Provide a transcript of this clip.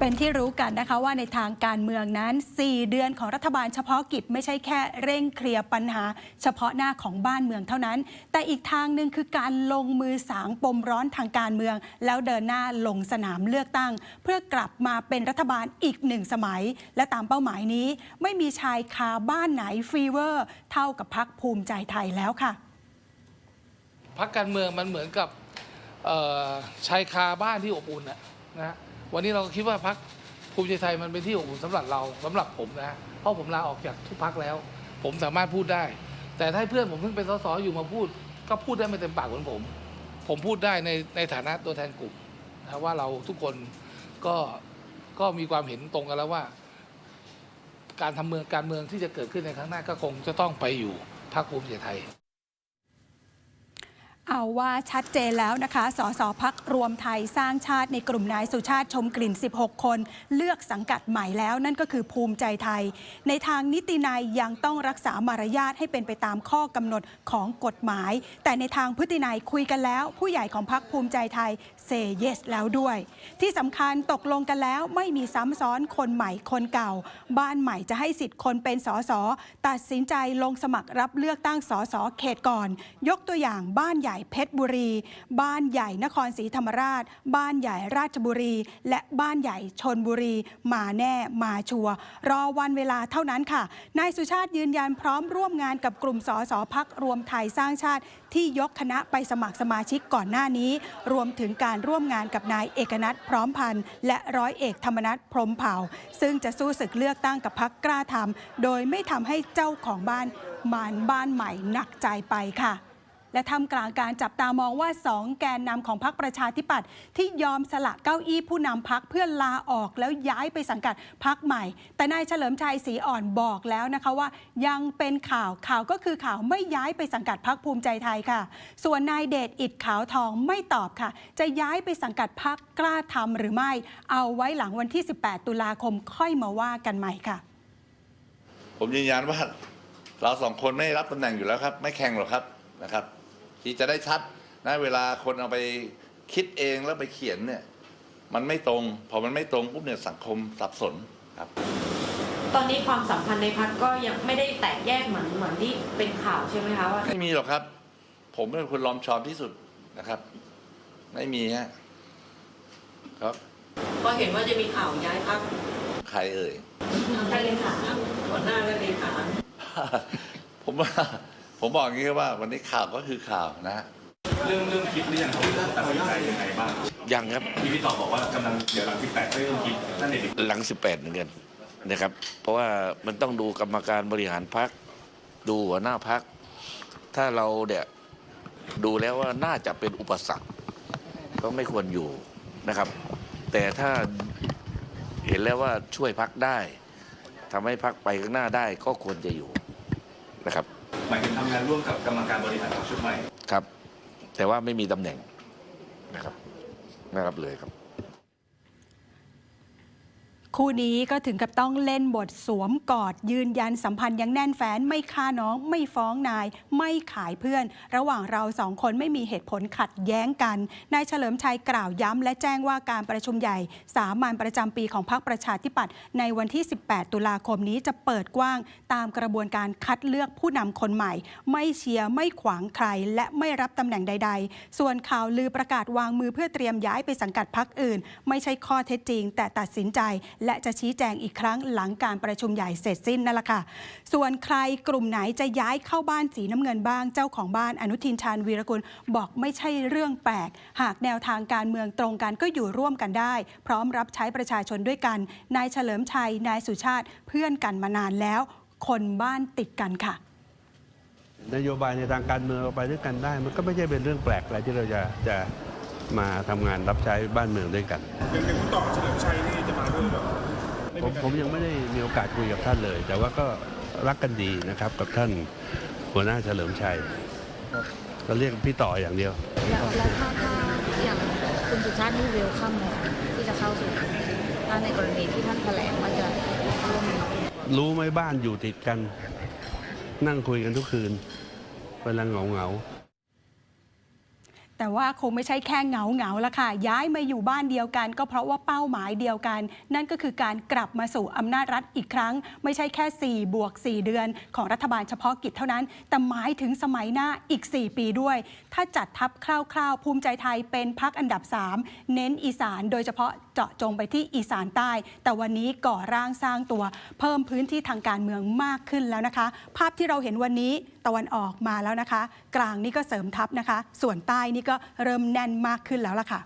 เป็นที่รู้กันนะคะว่าในทางการเมืองนั้น 4 เดือนของรัฐบาลเฉพาะกิจไม่ใช่แค่เร่งเคลียร์ปัญหา เฉพาะหน้าของบ้านเมืองเท่านั้น แต่อีกทางหนึ่งคือการลงมือสางปมร้อนทางการเมือง แล้วเดินหน้าลงสนามเลือกตั้ง เพื่อกลับมาเป็นรัฐบาลอีกหนึ่งสมัย และตามเป้าหมายนี้ ไม่มีชายคาบ้านไหนฟีเวอร์ เท่ากับพักภูมิใจไทยแล้วค่ะพักการเมืองมันเหมือนกับชายคาบ้านที่อบอุ่นนะนะ วันนี้เราก็คิดว่าพักภูมิใจไทยมันเป็นที่อบอุ่นสำหรับเราสำหรับผมนะ เพราะผมลาออกจากทุกพักแล้ว ผมสามารถพูดได้ แต่ถ้าเพื่อนผมเพิ่งเป็นสสอยู่มาพูด ก็พูดได้ไม่เต็มปากเหมือนผม ผมพูดได้ในในฐานะตัวแทนกลุ่มนะว่าเราทุกคนก็ก็มีความเห็นตรงกันแล้วว่า การทำเมืองการเมืองที่จะเกิดขึ้นในครั้งหน้าก็คงจะต้องไปอยู่พรรคภูมิใจไทย เอาว่าชัดเจนแล้วนะคะ สสพักรวมไทยสร้างชาติในกลุ่มนายสุชาติชมกลิ่น 16 คน เลือกสังกัดใหม่แล้วนั่นก็คือภูมิใจไทย ในทางนิตินัยยังต้องรักษามารยาทให้เป็นไปตามข้อกำหนดของกฎหมาย แต่ในทางพฤตินัยคุยกันแล้ว ผู้ใหญ่ของพักภูมิใจไทยเซเยสแล้วด้วย ที่สำคัญตกลงกันแล้วไม่มีซ้ำซ้อนคนใหม่คนเก่า บ้านใหม่จะให้สิทธิ์คนเป็นสสตัดสินใจลงสมัครรับเลือกตั้งสสเขตก่อน ยกตัวอย่างบ้านใหญ่เพชรบุรี บ้านใหญ่นครศรีธรรมราช บ้านใหญ่ราชบุรี และบ้านใหญ่ชนบุรี มาแน่มาชัวร์รอวันเวลาเท่านั้นค่ะ นายสุชาติยืนยันพร้อมร่วมงานกับกลุ่มสสพักรวมไทยสร้างชาติ ที่ยกคณะไปสมัครสมาชิกก่อนหน้านี้ รวมถึงการร่วมงานกับนายเอกนัทพร้อมพันธ์และร้อยเอกธรรมนัฐพรมเผ่า ซึ่งจะสู้ศึกเลือกตั้งกับพักกล้าทำโดยไม่ทำให้เจ้าของบ้านมานบ้านใหม่หนักใจไปค่ะ และทำกลางการจับตามองว่าสองแกนนำของพรรคประชาธิปัตย์ที่ยอมสละเก้าอี้ผู้นำพักเพื่อลาออกแล้วย้ายไปสังกัดพักใหม่ แต่นายเฉลิมชัยศรีอ่อนบอกแล้วนะคะว่า ยังเป็นข่าวข่าวก็คือข่าวไม่ย้ายไปสังกัดพักภูมิใจไทยค่ะ ส่วนนายเดชอิดขาวทองไม่ตอบค่ะ จะย้ายไปสังกัดพักกล้าทำหรือไม่ เอาไว้หลังวันที่ 18 ตุลาคมค่อยมาว่ากันใหม่ค่ะ ผมยืนยันว่าเราสองคนไม่รับตำแหน่งอยู่แล้วครับ ไม่แข่งหรอกครับนะครับ ที่จะได้ชัดนะเวลาคนเอาไปคิดเองแล้วไปเขียนเนี่ย มันไม่ตรง พอมันไม่ตรงปุ๊บเนี่ยสังคมสับสนครับ ตอนนี้ความสัมพันธ์ในพักก็ยังไม่ได้แตกแยกเหมือนเหมือนที่เป็นข่าวใช่ไหมคะว่าไม่มีหรอกครับ ผมเป็นคนลอมชอมที่สุดนะครับ ไม่มีฮะครับก็เห็นว่าจะมีข่าวย้ายพักใครเอ่ยท่านเลขาหัวหน้าและเลขาผมว่า ผมบอกอย่างนี้ครับว่าวันนี้ข่าวก็คือข่าวนะฮะเรื่องเรื่องคิดหรือยังครับว่าตัดสินใจยังไงบ้างยังครับที่พี่ต่อบอกว่ากำลังเดี๋ยวหลัง 18ก็เริ่มคิดนั่นเองหลัง 18 เหมือนกันนะครับ เพราะว่ามันต้องดูกรรมการบริหารพักดูหัวหน้าพัก ถ้าเราเนี่ยดูแล้วว่าน่าจะเป็นอุปสรรคก็ไม่ควรอยู่นะครับ แต่ถ้าเห็นแล้วว่าช่วยพักได้ทำให้พักไปข้างหน้าได้ก็ควรจะอยู่นะครับ หมายถึงทำงานร่วมกับกรรมการบริหารพรรคชุดใหม่ ครับ แต่ว่าไม่มีตำแหน่งนะครับไม่รับเลยครับ คู่นี้ก็ถึงกับต้องเล่นบทสวมกอด ยืนยันสัมพันธ์ยังแน่นแฟนไม่ฆ่าน้อง ไม่ฟ้องนาย ไม่ขายเพื่อน ระหว่างเราสองคนไม่มีเหตุผลขัดแย้งกันนายเฉลิมชัยกล่าวย้ำ และแจ้งว่าการประชุมใหญ่ สามัญประจำปีของพรรคประชาธิปัตย์ในวันที่ 18 ตุลาคมนี้จะเปิดกว้างตามกระบวนการคัดเลือกผู้นำคนใหม่ ไม่เชียร์ไม่ขวางใคร และไม่รับตำแหน่งใด ๆ ส่วนข่าวลือประกาศวางมือเพื่อเตรียมย้ายไปสังกัดพรรคอื่น ไม่ใช่ข้อเท็จจริง แต่ตัดสินใจและจะชี้แจงอีกครั้งหลังการประชุมใหญ่เสร็จสิ้นนั่นแหละค่ะ ส่วนใครกลุ่มไหนจะย้ายเข้าบ้านสีน้ำเงินบ้าง เจ้าของบ้านอนุทินชาญวีรกุลบอกไม่ใช่เรื่องแปลก หากแนวทางการเมืองตรงกันก็อยู่ร่วมกันได้ พร้อมรับใช้ประชาชนด้วยกัน นายเฉลิมชัย นายสุชาติ เพื่อนกันมานานแล้ว คนบ้านติดกันค่ะ นโยบายในทางการเมืองเราไปด้วยกันได้ มันก็ไม่ใช่เป็นเรื่องแปลกอะไรที่เราจะจะมาทำงานรับใช้บ้านเมืองด้วยกัน ผมผมยังไม่ได้มีโอกาสคุยกับท่านเลย แต่ว่าก็รักกันดีนะครับกับท่านหัวหน้าเฉลิมชัยเราเรียกพี่ต่ออย่างเดียว แล้วแล้วถ้าถ้าอย่างคุณสุชาตินี่เวลคัมที่จะเข้าสู่ถ้าในกรณีที่ท่านแถลงว่าจะร่วมรู้ไหมบ้านอยู่ติดกัน นั่งคุยกันทุกคืนเวลาเหงาเหงา แต่ว่าคงไม่ใช่แค่เหงาเหงาละค่ะ ย้ายมาอยู่บ้านเดียวกัน ก็เพราะว่าเป้าหมายเดียวกัน นั่นก็คือการกลับมาสู่อำนาจรัฐอีกครั้ง ไม่ใช่แค่ 4 บวก 4 เดือน ของรัฐบาลเฉพาะกิจเท่านั้น แต่หมายถึงสมัยหน้าอีก 4 ปีด้วย ถ้าจัดทัพคร่าวๆ ภูมิใจไทยเป็นพักอันดับ 3 เน้นอีสานโดยเฉพาะเจาะจงไปที่อีสานใต้ แต่วันนี้ก่อร่างสร้างตัว เพิ่มพื้นที่ทางการเมืองมากขึ้นแล้วนะคะ ภาพที่เราเห็นวันนี้ ตะวันออกมาแล้วนะคะ กลางนี่ก็เสริมทัพนะคะ ส่วนใต้นี่ก็เริ่มแน่นมากขึ้นแล้วล่ะค่ะ